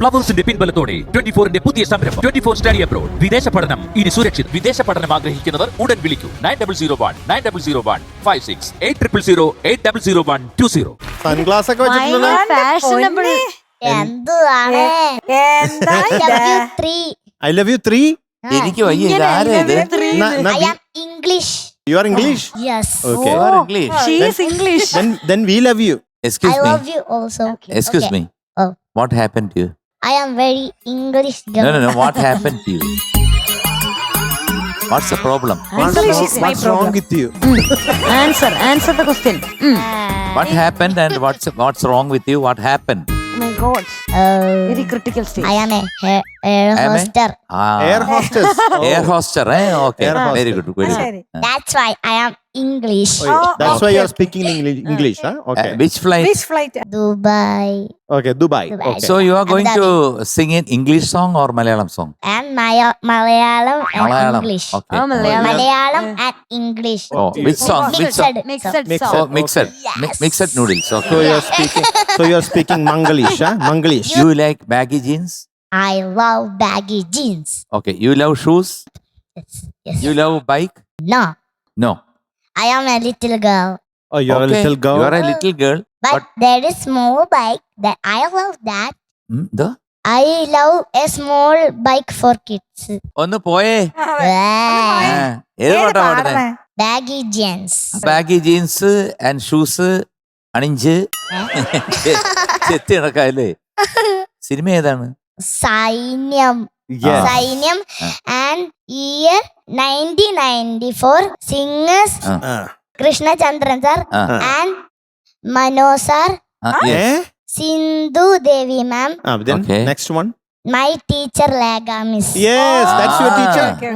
പ്ലവേഴ്സിന്റെ പിൻബലത്തോടെ twenty ഫോറിന്റെ പുതിയ സംരംഭം. Twenty four study abroad. വിദേശ പഠനം. ഇനി സുരക്ഷിത്. വിദേശ പഠനം ആഗ്രഹിക്കുന്നവർ ഉടൻ വിളിക്കൂ. Nine double zero one nine double zero one five six eight triple zero eight double zero one two zero. Sunglass ഒക്കെ fashionable I love you three എനിക്ക് വയ്യ English you are English yes okay Excuse me. Love you also me excuse me what happen to to I am very English. No, no, no. What happened to you? What's the problem? What's wrong, is my what's wrong with you? Mm. Answer, answer the question. Mm. Uh, What happened and what's what's wrong with you? What happened? Oh my God. uh, Very critical stage. I am a hair, hair Am I? hoster. Ah, Air hostess. Oh. air hoster, Eh? Okay. Air Very good. Very good. That's why I am English. Oh, that's why you're speaking English, English huh? Uh, okay. Uh, which flight? Which flight? Dubai. Okay, Dubai. Dubai. Okay. So you are going to sing an English song or Malayalam song? And Maya- Malayalam and Malayalam. English. Okay. Oh, Malayalam. Malayalam yeah. and English. Oh, which song? Mixed, which song? mixed, mixed song. Oh, mixed. Okay. Yes. Mixed noodles. Okay. So you're speaking. So you're speaking Mangalish, huh? Mangalish. You, you like baggy jeans? I love baggy jeans. Okay. You love shoes? Yes. yes. You love bike? No. No. I am a little girl. oh you are a Okay. little girl You are a little girl. But But- there is small bike that I love that. Hmm, the? I love a small bike for kids. ഒന്ന് പോയേ. ആ, ഏത് ഏത് പാട്ടാ? പാടുന്നേ Baggy jeans. Baggy jeans and shoes അണിഞ്ച് ചെത്തി നടക്കാല്ലേ cinema ഏതാണ് Sainyam Sainyam. And year nineteen ninety four singers. Krishnachandran sir and Mano sir Sindhu Devi ma'am. Next one next one. My teacher Lekha miss yes that's your Ah. teacher Okay.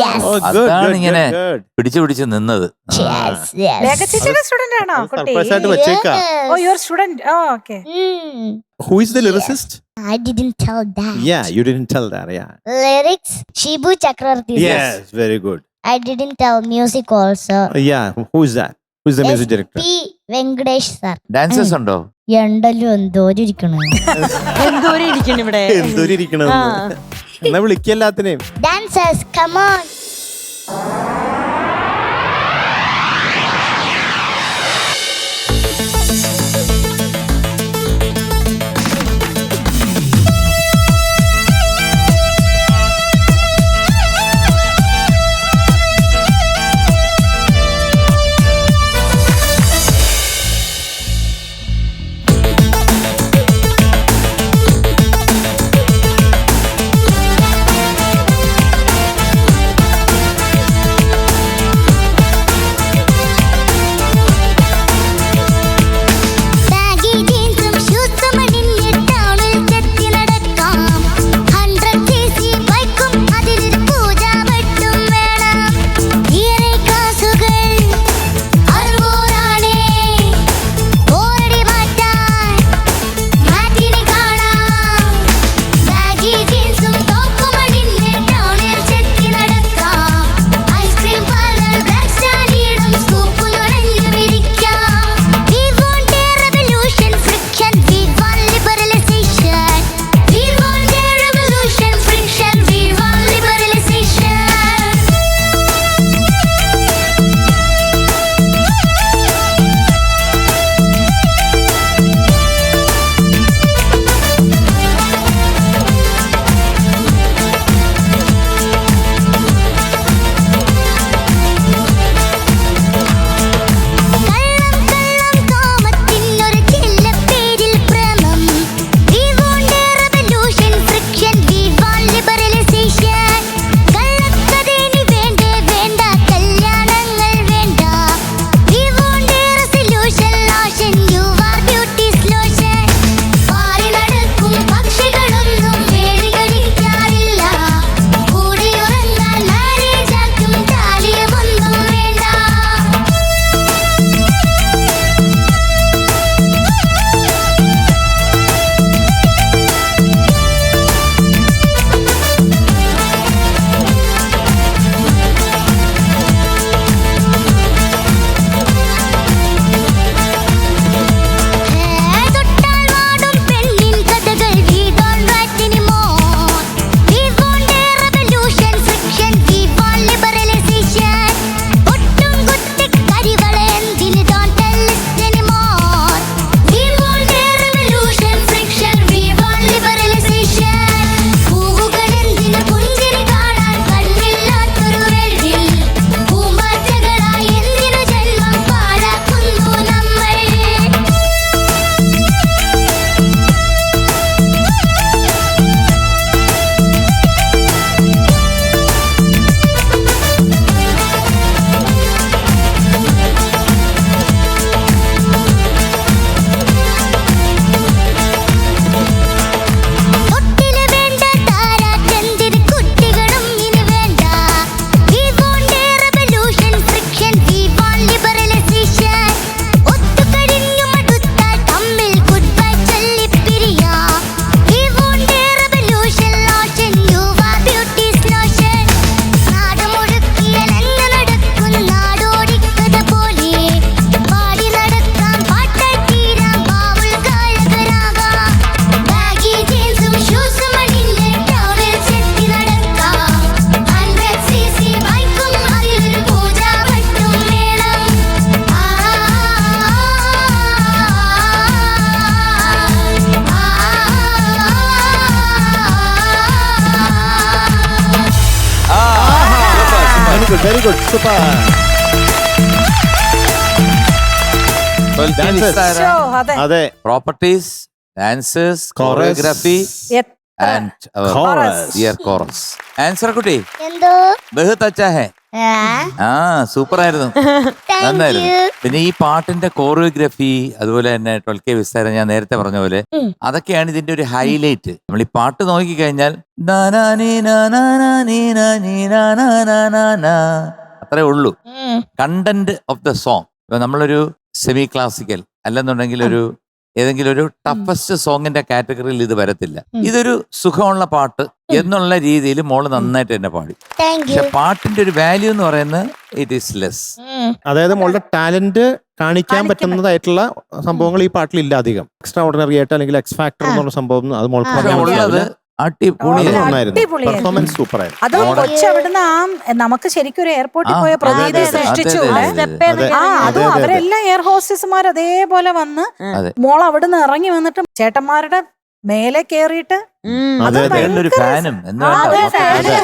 Yes. oh good അതാണ് good ഇങ്ങനെ good, good. പിടിച്ചു പിടിച്ച് നിന്നത് Yes, yes. Lekha ചേച്ചിയുടെ student ആണോ കുട്ടി surprise ആയിട്ട് വെച്ചേക്കാ ഓ your student oh okay Mm, who is the lyricist I didn't tell that. yeah you didn't tell that yeah lyrics Shibu Chakravarti. yes very good I didn't tell music also. Uh, yeah who is that who is the music director P Venkatesh sir. Dancers ഉണ്ടോ എണ്ടല്ലോ എന്തോ ഇരിക്കണേ. എന്തോരം ഇരിക്കുന്നു ഇവിടെ. എന്നാ. Dancers, come very good super അതെ. അതെ. Properties dancers choreography and Chorus. Dear chorus answer കുട്ടി എന്തോ ബഹുത് അച്ഛാ ഹേ ആ, ആ സൂപ്പർ ആയിരുന്നു Thank നന്നായിരുന്നു you. പിന്നെ ഈ പാട്ടിന്റെ കോറിയോഗ്രഫി അതുപോലെ തന്നെ ട്വൽവ് കെ വിസ്താരം ഞാൻ നേരത്തെ പറഞ്ഞ പോലെ. അതൊക്കെയാണ് ഇതിന്റെ ഒരു ഹൈലൈറ്റ് നമ്മൾ ഈ പാട്ട് നോക്കിക്കഴിഞ്ഞാൽ കഴിഞ്ഞാൽ. അത്രേ ഉള്ളൂ. കണ്ടന്റ് ഓഫ് ദ സോങ് ഇപ്പൊ നമ്മളൊരു സെമി ക്ലാസിക്കൽ അല്ലെന്നുണ്ടെങ്കിൽ ഒരു ഏതെങ്കിലും ഒരു ടഫസ്റ്റ് സോങ്ങിന്റെ കാറ്റഗറിയിൽ ഇത് വരത്തില്ല. ഇതൊരു സുഖമുള്ള പാട്ട് എന്നുള്ള രീതിയിൽ മോൾ നന്നായിട്ട് തന്നെ പാടി. Thank പക്ഷെ പാട്ടിന്റെ ഒരു വാല്യൂ എന്ന് പറയുന്നത് ഇറ്റ് ഈസ് ലെസ് അതായത് മോളുടെ ടാലന്റ് കാണിക്കാൻ പറ്റുന്നതായിട്ടുള്ള സംഭവങ്ങൾ ഈ പാട്ടിൽ ഇല്ല അധികം. എക്സ്ട്രാ ഓർഡിനറി ആയിട്ട് അല്ലെങ്കിൽ എക്സ് ഫാക്ടർ എന്നുള്ള സംഭവം അത് മോൾക്ക് പെർഫോമൻസ് സൂപ്പർ അതും കൊച്ചു അവിടുന്ന് ആ നമുക്ക് ശരിക്കും ഒരു എയർപോർട്ടിൽ പോയ പ്രതീതി സൃഷ്ടിച്ചു. ആ അതെ. അവരെല്ലാം എയർ ഹോസ്റ്റസുമാർ അതേപോലെ വന്ന്. മോൾ അവിടുന്ന് ഇറങ്ങി വന്നിട്ട് ചേട്ടന്മാരുടെ മേലെ കേറിയിട്ട് അതെ. ഒരു ഫാനും.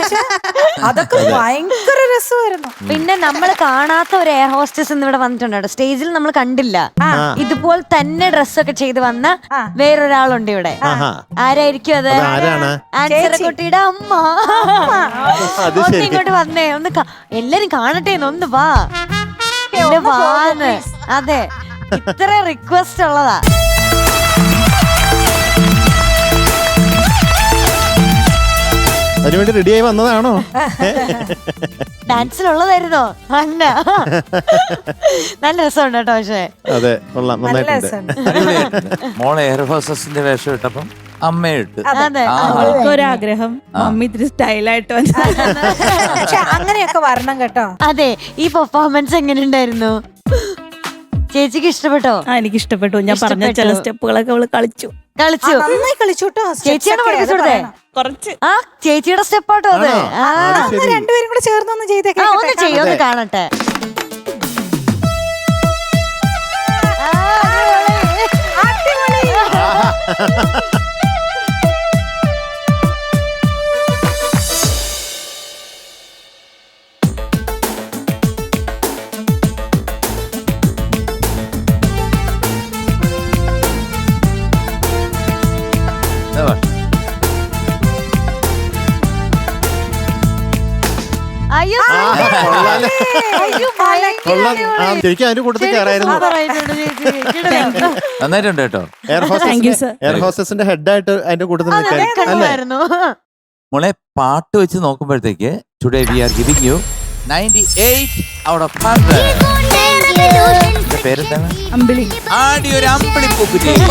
അതൊക്കെ ഭയങ്കര രസമായിരുന്നു. പിന്നെ നമ്മൾ കാണാത്ത ഒരു എയർ ഹോസ്റ്റസ് ഇന്ന് ഇവിടെ വന്നിട്ടുണ്ട്? സ്റ്റേജിൽ നമ്മൾ കണ്ടില്ല. ഇതുപോലെ തന്നെ ഡ്രസ്സൊക്കെ ചെയ്ത് വന്ന. വേറൊരാളുണ്ട് ഇവിടെ. ആരായിരിക്കും അത്? കുട്ടിയുടെ ആൻസറക്കുട്ടിയുടെ അമ്മ. ഒന്ന് ഇങ്ങോട്ട് വന്നേ ഒന്ന് എല്ലാരും കാണട്ടെ ഒന്ന് വാ. വാന്ന്. അതെ. ഇത്ര റിക്വസ്റ്റ് ഉള്ളതാ. അതിനുവേണ്ടി റെഡി ആയി വന്നതാണോ? ഡാൻസിലുള്ളതായിരുന്നോ? അല്ല. നല്ല രസമുണ്ട് കേട്ടോ പക്ഷേ. അതെ കൊള്ളാം. നല്ല നന്നായിട്ടുണ്ട്. മോളെ എയർ ഹോസ്റ്റസിന്റെ വേഷം ഇട്ടപ്പം അമ്മയിട്ട്. അവൾക്കൊരാഗ്രഹം മമ്മി ഇത്തിരി സ്റ്റൈലായിട്ട് പക്ഷെ അങ്ങനെയൊക്കെ വരണം കേട്ടോ. അതെ. ഈ പെർഫോമൻസ് എങ്ങനെ ഉണ്ടായിരുന്നു ചേച്ചിക്ക് ഇഷ്ടപ്പെട്ടോ? ആ എനിക്ക് ഇഷ്ടപ്പെട്ടു ഞാൻ പറഞ്ഞ ചില സ്റ്റെപ്പുകളൊക്കെ അവൾ കളിച്ചു. കളിച്ചു. നന്നായി കളിച്ചു കേട്ടോ. ചേച്ചിയാണ് പഠിപ്പിച്ചു കൊടുത്തേ കുറച്ച്. ആ ചേച്ചിയുടെ സ്റ്റെപ്പാട്ടോ അത്. രണ്ടുപേരും കൂടെ ചേർന്നൊന്ന് ചെയ്തേക്കാം ഒന്ന് ചെയ്യൊന്ന് ഒന്ന് കാണട്ടെ. കൊള്ളാം ആ, അടിപൊളി. ശരിക്കും അതിന് കൂട്ടത്തിൽ ശരിക്കും കയറായിരുന്നു. super ആയിട്ടുണ്ട് ചേച്ചി. നന്നായിട്ടുണ്ട് കേട്ടോ. എയർ Thank you, ഹോസ്റ്റസിന്റെ sir. എയർ ഹോസ്റ്റസിന്റെ ഹെഡായിട്ട് അതിന്റെ കൂട്ടത്തിൽ നിൽക്കാൻ. അല്ലേ? മോളെ പാട്ട് വെച്ച് നോക്കുമ്പോഴത്തേക്ക് today we are giving you ninety eight out of hundred പേരെന്താണ്? അമ്പിളി. ആടി ഒരു അമ്പിളിപ്പൂക്കുറ്റി ആൻസറെ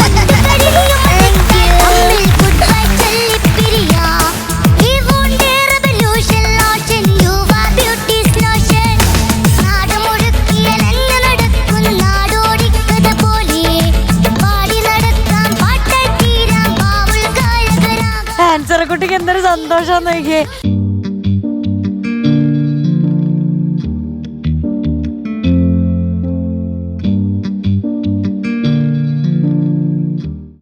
കുട്ടിക്ക് എന്തൊരു സന്തോഷം നോക്കിയേ.